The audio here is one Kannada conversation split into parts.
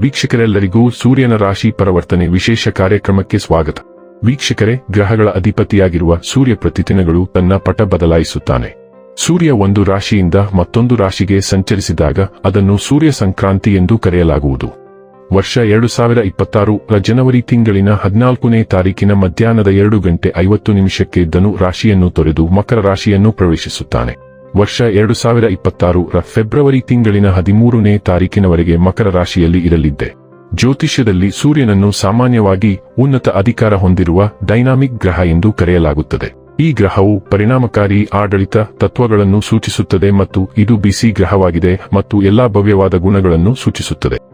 ವೀಕ್ಷಕರೆಲ್ಲರಿಗೂ ಸೂರ್ಯನ ರಾಶಿ ಪರಿವರ್ತನೆ ವಿಶೇಷ ಕಾರ್ಯಕ್ರಮಕ್ಕೆ ಸ್ವಾಗತ. ವೀಕ್ಷಕರೇ, ಗ್ರಹಗಳ ಅಧಿಪತಿಯಾಗಿರುವ ಸೂರ್ಯ ಪ್ರತಿದಿನಗಳು ತನ್ನ ಪಟ ಬದಲಾಯಿಸುತ್ತಾನೆ. ಸೂರ್ಯ ಒಂದು ರಾಶಿಯಿಂದ ಮತ್ತೊಂದು ರಾಶಿಗೆ ಸಂಚರಿಸಿದಾಗ ಅದನ್ನು ಸೂರ್ಯ ಸಂಕ್ರಾಂತಿ ಎಂದು ಕರೆಯಲಾಗುವುದು. ವರ್ಷ ಎರಡು ಸಾವಿರ ಇಪ್ಪತ್ತಾರು ಜನವರಿ ತಿಂಗಳಿನ ಹದಿನಾಲ್ಕನೇ ತಾರೀಕಿನ ಮಧ್ಯಾಹ್ನದ ಎರಡು ಗಂಟೆ ಐವತ್ತು ನಿಮಿಷಕ್ಕೆ ಧನು ರಾಶಿಯನ್ನು ತೊರೆದು ಮಕರ ರಾಶಿಯನ್ನು ಪ್ರವೇಶಿಸುತ್ತಾನೆ. ವರ್ಷ ಎರಡು ಸಾವಿರ ಇಪ್ಪತ್ತಾರು ರ ಫೆಬ್ರವರಿ ತಿಂಗಳಿನ ಹದಿಮೂರನೇ ತಾರೀಕಿನವರೆಗೆ ಮಕರ ರಾಶಿಯಲ್ಲಿ ಇರಲಿದ್ದೆ. ಜ್ಯೋತಿಷ್ಯದಲ್ಲಿ ಸೂರ್ಯನನ್ನು ಸಾಮಾನ್ಯವಾಗಿ ಉನ್ನತ ಅಧಿಕಾರ ಹೊಂದಿರುವ ಡೈನಾಮಿಕ್ ಗ್ರಹ ಎಂದು ಕರೆಯಲಾಗುತ್ತದೆ. ಈ ಗ್ರಹವು ಪರಿಣಾಮಕಾರಿ ಆಡಳಿತ ತತ್ವಗಳನ್ನು ಸೂಚಿಸುತ್ತದೆ ಮತ್ತು ಇದು ಬಿಸಿ ಗ್ರಹವಾಗಿದೆ ಮತ್ತು ಎಲ್ಲಾ ಭವ್ಯವಾದ ಗುಣಗಳನ್ನು ಸೂಚಿಸುತ್ತದೆ.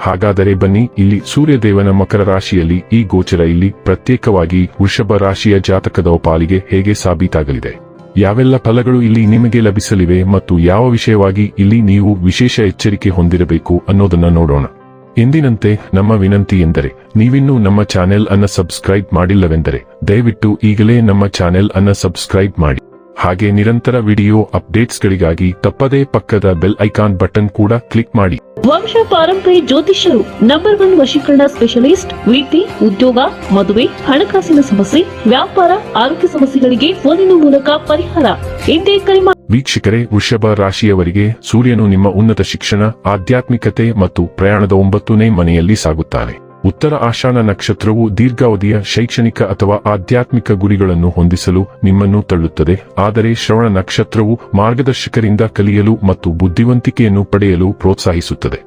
ಹಾಗಾದರೆ ಬನ್ನಿ, ಇಲ್ಲಿ ಸೂರ್ಯದೇವನ ಮಕರ ರಾಶಿಯಲ್ಲಿ ಈ ಗೋಚರ ಇಲ್ಲಿ ಪ್ರತ್ಯೇಕವಾಗಿ ವೃಷಭ ರಾಶಿಯ ಜಾತಕದ ಪಾಲಿಗೆ ಹೇಗೆ ಸಾಬೀತಾಗಲಿದೆ? ಯಾವೆಲ್ಲ ಫಲಗಳು ಇಲ್ಲಿ ನಿಮಗೆ ಲಭಿಸಲಿವೆ ಮತ್ತು ಯಾವ ವಿಷಯವಾಗಿ ಇಲ್ಲಿ ನೀವು ವಿಶೇಷ ಎಚ್ಚರಿಕೆ ಹೊಂದಿರಬೇಕು ಅನ್ನೋದನ್ನ ನೋಡೋಣ. ಎಂದಿನಂತೆ, ನಮ್ಮ ವಿನಂತಿ ಎಂದರೆ, ನೀವಿನ್ನೂ ನಮ್ಮ ಚಾನೆಲ್ ಅನ್ನ ಸಬ್ಸ್ಕ್ರೈಬ್ ಮಾಡಿಲ್ಲವೆಂದರೆ, ದಯವಿಟ್ಟು ಈಗಲೇ ನಮ್ಮ ಚಾನೆಲ್ ಅನ್ನ ಸಬ್ಸ್ಕ್ರೈಬ್ ಮಾಡಿ. ಹಾಗೆ ನಿರಂತರ ವಿಡಿಯೋ ಅಪ್ಡೇಟ್ಸ್ಗಳಿಗಾಗಿ ತಪ್ಪದೇ ಪಕ್ಕದ ಬೆಲ್ ಐಕಾನ್ ಬಟನ್ ಕೂಡ ಕ್ಲಿಕ್ ಮಾಡಿ ವಂಶ ಪಾರಂಪರಿ ಜ್ಯೋತಿಷ್ಯರು ನಂಬರ್ ಒನ್ ವಶೀಕರಣ ಸ್ಪೆಷಲಿಸ್ಟ್ ವೃತ್ತಿ ಉದ್ಯೋಗ ಮದುವೆ ಹಣಕಾಸಿನ ಸಮಸ್ಯೆ ವ್ಯಾಪಾರ ಆರೋಗ್ಯ ಸಮಸ್ಯೆಗಳಿಗೆ ಫೋನಿನ ಮೂಲಕ ಪರಿಹಾರ ಇಂದೇ ಕರೆ. ವೀಕ್ಷಕರೇ ವೃಷಭ ರಾಶಿಯವರಿಗೆ ಸೂರ್ಯನು ನಿಮ್ಮ ಉನ್ನತ ಶಿಕ್ಷಣ ಆಧ್ಯಾತ್ಮಿಕತೆ ಮತ್ತು ಪ್ರಯಾಣದ ಒಂಬತ್ತನೇ ಮನೆಯಲ್ಲಿ ಸಾಗುತ್ತಾನೆ ಉತ್ತರ ಆಷಾಢ ನಕ್ಷತ್ರವು ದೀರ್ಘಾವಧಿಯ ಶೈಕ್ಷಣಿಕ ಅಥವಾ ಆಧ್ಯಾತ್ಮಿಕ ಗುರಿಗಳನ್ನು ಹೊಂದಿಸಲು ನಿಮ್ಮನ್ನು ತಳ್ಳುತ್ತದೆ. ಆದರೆ ಶ್ರವಣ ನಕ್ಷತ್ರವು ಮಾರ್ಗದರ್ಶಕರಿಂದ ಕಲಿಯಲು ಮತ್ತು ಬುದ್ಧಿವಂತಿಕೆಯನ್ನು ಪಡೆಯಲು ಪ್ರೋತ್ಸಾಹಿಸುತ್ತದೆ.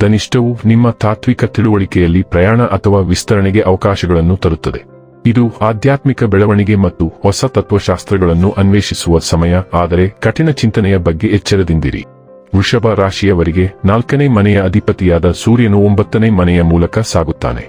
ಧನಿಷ್ಠವು ನಿಮ್ಮ ತಾತ್ವಿಕ ತಿಳುವಳಿಕೆಯಲ್ಲಿ ಪ್ರಯಾಣ ಅಥವಾ ವಿಸ್ತರಣೆಗೆ ಅವಕಾಶಗಳನ್ನು ತರುತ್ತದೆ. ಇದು ಆಧ್ಯಾತ್ಮಿಕ ಬೆಳವಣಿಗೆ ಮತ್ತು ಹೊಸ ತತ್ವಶಾಸ್ತ್ರಗಳನ್ನು ಅನ್ವೇಷಿಸುವ ಸಮಯ, ಆದರೆ ಕಠಿಣ ಚಿಂತನೆಯ ಬಗ್ಗೆ ಎಚ್ಚರದಿಂದಿರಿ. ವೃಷಭ ರಾಶಿಯವರಿಗೆ ನಾಲ್ಕನೇ ಮನೆಯ ಅಧಿಪತಿಯಾದ ಸೂರ್ಯನು ಒಂಬತ್ತನೇ ಮನೆಯ ಮೂಲಕ ಸಾಗುತ್ತಾನೆ.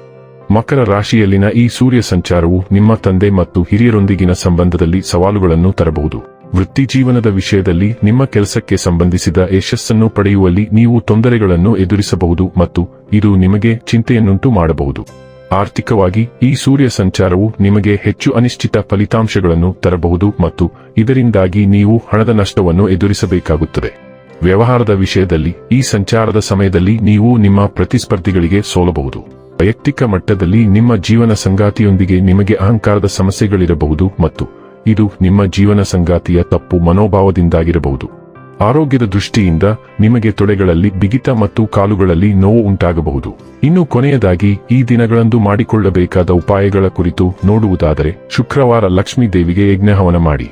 ಮಕರ ರಾಶಿಯಲ್ಲಿನ ಈ ಸೂರ್ಯ ಸಂಚಾರವು ನಿಮ್ಮ ತಂದೆ ಮತ್ತು ಹಿರಿಯರೊಂದಿಗಿನ ಸಂಬಂಧದಲ್ಲಿ ಸವಾಲುಗಳನ್ನು ತರಬಹುದು. ವೃತ್ತಿ ಜೀವನದ ವಿಷಯದಲ್ಲಿ ನಿಮ್ಮ ಕೆಲಸಕ್ಕೆ ಸಂಬಂಧಿಸಿದ ಯಶಸ್ಸನ್ನು ಪಡೆಯುವಲ್ಲಿ ನೀವು ತೊಂದರೆಗಳನ್ನು ಎದುರಿಸಬಹುದು ಮತ್ತು ಇದು ನಿಮಗೆ ಚಿಂತೆಯನ್ನುಂಟು ಮಾಡಬಹುದು. ಆರ್ಥಿಕವಾಗಿ ಈ ಸೂರ್ಯ ಸಂಚಾರವು ನಿಮಗೆ ಹೆಚ್ಚು ಅನಿಶ್ಚಿತ ಫಲಿತಾಂಶಗಳನ್ನು ತರಬಹುದು ಮತ್ತು ಇದರಿಂದಾಗಿ ನೀವು ಹಣದ ನಷ್ಟವನ್ನು ಎದುರಿಸಬೇಕಾಗುತ್ತದೆ. ವ್ಯವಹಾರದ ವಿಷಯದಲ್ಲಿ, ಈ ಸಂಚಾರದ ಸಮಯದಲ್ಲಿ ನೀವು ನಿಮ್ಮ ಪ್ರತಿಸ್ಪರ್ಧಿಗಳಿಗೆ ಸೋಲಬಹುದು. ವೈಯಕ್ತಿಕ ಮಟ್ಟದಲ್ಲಿ ನಿಮ್ಮ ಜೀವನ ಸಂಗಾತಿಯೊಂದಿಗೆ ನಿಮಗೆ ಅಹಂಕಾರದ ಸಮಸ್ಯೆಗಳಿರಬಹುದು ಮತ್ತು ಇದು ನಿಮ್ಮ ಜೀವನ ಸಂಗಾತಿಯ ತಪ್ಪು ಮನೋಭಾವದಿಂದಾಗಿರಬಹುದು. ಆರೋಗ್ಯದ ದೃಷ್ಟಿಯಿಂದ ನಿಮಗೆ ತೊಡೆಗಳಲ್ಲಿ ಬಿಗಿತ ಮತ್ತು ಕಾಲುಗಳಲ್ಲಿ ನೋವು ಉಂಟಾಗಬಹುದು. ಇನ್ನು ಕೊನೆಯದಾಗಿ, ಈ ದಿನಗಳಂದು ಮಾಡಿಕೊಳ್ಳಬೇಕಾದ ಉಪಾಯಗಳ ಕುರಿತು ನೋಡುವುದಾದರೆ, ಶುಕ್ರವಾರ ಲಕ್ಷ್ಮೀ ದೇವಿಗೆ ಯಜ್ಞಹವನ ಮಾಡಿ.